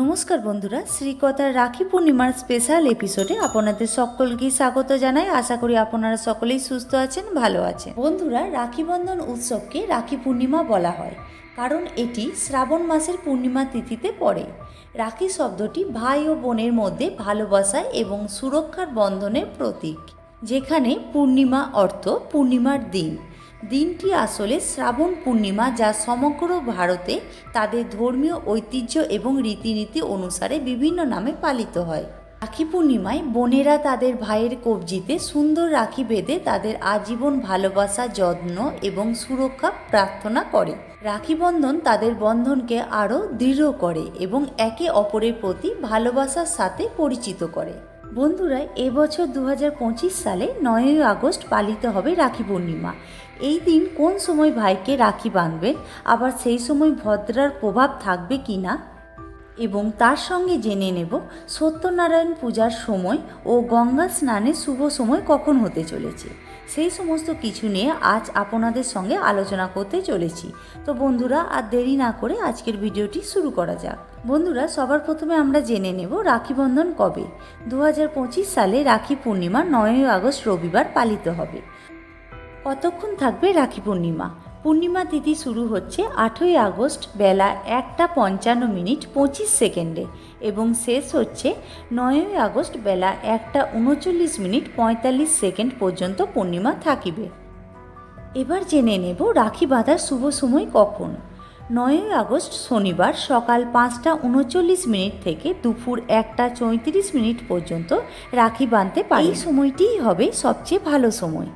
নমস্কার বন্ধুরা, শ্রীকথার রাখি পূর্ণিমার স্পেশাল এপিসোডে আপনাদের সকলকে স্বাগত জানাই। আশা করি আপনারা সকলেই সুস্থ আছেন, ভালো আছেন। বন্ধুরা, রাখি বন্ধন উৎসবকে রাখি পূর্ণিমা বলা হয়, কারণ এটি শ্রাবণ মাসের পূর্ণিমা তিথিতে পড়ে। রাখি শব্দটি ভাই ও বোনের মধ্যে ভালোবাসা এবং সুরক্ষার বন্ধনের প্রতীক, যেখানে পূর্ণিমা অর্থ পূর্ণিমার দিন। দিনটি আসলে শ্রাবণ পূর্ণিমা যা সমগ্র ভারতে তাদের ধর্মীয় ঐতিহ্য এবং রীতিনীতি অনুসারে বিভিন্ন নামে পালিত হয়। রাখি পূর্ণিমায় বোনেরা তাদের ভাইয়ের কবজিতে সুন্দর রাখি বেঁধে তাদের আজীবন ভালোবাসা, যত্ন এবং সুরক্ষা প্রার্থনা করে। রাখি বন্ধন তাদের বন্ধনকে আরও দৃঢ় করে এবং একে অপরের প্রতি ভালোবাসার সাথে পরিচিত করে। বন্ধুরা, এবছর দু হাজার পঁচিশ সালে নয়ই আগস্ট পালিত হবে রাখি পূর্ণিমা। এই দিন কোন সময় ভাইকে রাখি বাঁধবেন, আবার সেই সময় ভদ্রার প্রভাব থাকবে কি না? এবং তার সঙ্গে জেনে নেব সত্যনারায়ণ পূজার সময় ও গঙ্গা স্নানের শুভ সময় কখন হতে চলেছে। সেই সমস্ত কিছু নিয়ে আজ আপনাদের সঙ্গে আলোচনা করতে চলেছি। তো বন্ধুরা, আর দেরি না করে আজকের ভিডিওটি শুরু করা যাক। বন্ধুরা, সবার প্রথমে আমরা জেনে নেব রাখি বন্ধন কবে। দু হাজার পঁচিশ সালে রাখি পূর্ণিমা নয়ই আগস্ট রবিবার পালিত হবে। কতক্ষণ থাকবে রাখি পূর্ণিমা? পূর্ণিমা তিথি শুরু হচ্ছে আটই আগস্ট বেলা একটা পঞ্চান্ন মিনিট পঁচিশ সেকেন্ডে এবং শেষ হচ্ছে নয়ই আগস্ট বেলা একটা উনচল্লিশ মিনিট পঁয়তাল্লিশ সেকেন্ড পর্যন্ত পূর্ণিমা থাকিবে। এবার জেনে নেব রাখি বাঁধার শুভ সময় কখন। নয়ই আগস্ট শনিবার সকাল পাঁচটা উনচল্লিশ মিনিট থেকে দুপুর একটা চৌত্রিশ মিনিট পর্যন্ত রাখি বাঁধতে পারি। সময়টিই হবে সবচেয়ে ভালো সময়।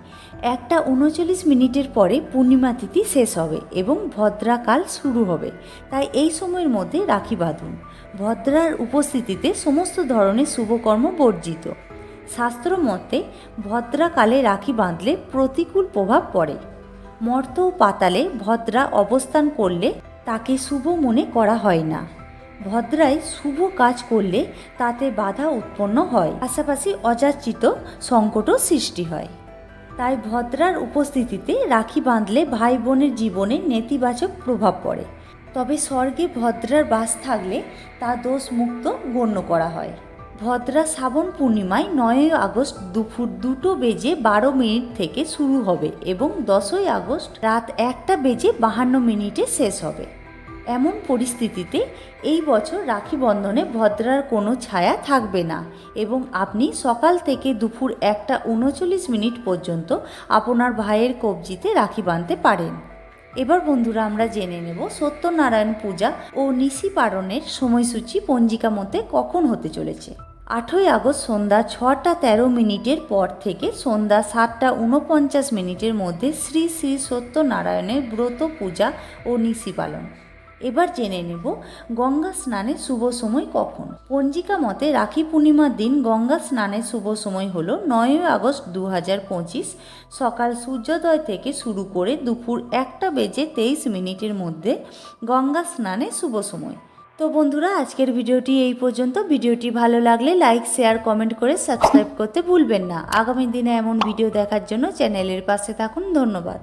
একটা উনচল্লিশ মিনিটের পরে পূর্ণিমা তিথি শেষ হবে এবং ভদ্রাকাল শুরু হবে। তাই এই সময়ের মধ্যে রাখি বাঁধুন। ভদ্রার উপস্থিতিতে সমস্ত ধরনের শুভকর্ম বর্জিত। শাস্ত্র মতে ভদ্রাকালে রাখি বাঁধলে প্রতিকূল প্রভাব পড়ে। মর্ত পাতালে ভদ্রা অবস্থান করলে তাকে শুভ মনে করা হয় না। ভদ্রায় শুভ কাজ করলে তাতে বাধা উৎপন্ন হয়। পাশাপাশি অযাচিত সংকটও সৃষ্টি হয়। তাই ভদ্রার উপস্থিতিতে রাখি বাঁধলে ভাই বোনের জীবনে নেতিবাচক প্রভাব পড়ে। তবে স্বর্গে ভদ্রার বাস থাকলে তা দোষ মুক্ত গণ্য করা হয়। ভদ্রা শ্রাবণ পূর্ণিমায় নয়ই আগস্ট দুপুর দুটো বেজে বারো মিনিট থেকে শুরু হবে এবং দশই আগস্ট রাত একটা বেজে বাহান্ন মিনিটে শেষ হবে। এমন পরিস্থিতিতে এই বছর রাখি বন্ধনে ভদ্রার কোনো ছায়া থাকবে না এবং আপনি সকাল থেকে দুপুর একটা উনচল্লিশ মিনিট পর্যন্ত আপনার ভাইয়ের কবজিতে রাখি বাঁধতে পারেন। এবার বন্ধুরা আমরা জেনে নেব সত্যনারায়ণ পূজা ও নিশি পালনের সময়সূচি পঞ্জিকা মতে কখন হতে চলেছে। আটই আগস্ট সন্ধ্যা ছটা তেরো মিনিটের পর থেকে সন্ধ্যা সাতটা উনপঞ্চাশ মিনিটের মধ্যে শ্রী শ্রী সত্যনারায়ণের ব্রত পূজা ও নিশি পালন। এবার জেনে নেব গঙ্গা স্নানের শুভ সময় কখন। পঞ্জিকা মতে রাখি পূর্ণিমার দিন গঙ্গা স্নানের শুভ সময় হল নয়ই আগস্ট দু হাজার পঁচিশ সকাল সূর্যোদয় থেকে শুরু করে দুপুর একটা বেজে তেইশ মিনিটের মধ্যে গঙ্গা স্নানের শুভ সময়। তো বন্ধুরা, আজকের ভিডিওটি এই পর্যন্ত। ভিডিওটি ভালো লাগলে লাইক, শেয়ার, কমেন্ট করে সাবস্ক্রাইব করতে ভুলবেন না। আগামী দিনে এমন ভিডিও দেখার জন্য চ্যানেলের পাশে থাকুন। ধন্যবাদ।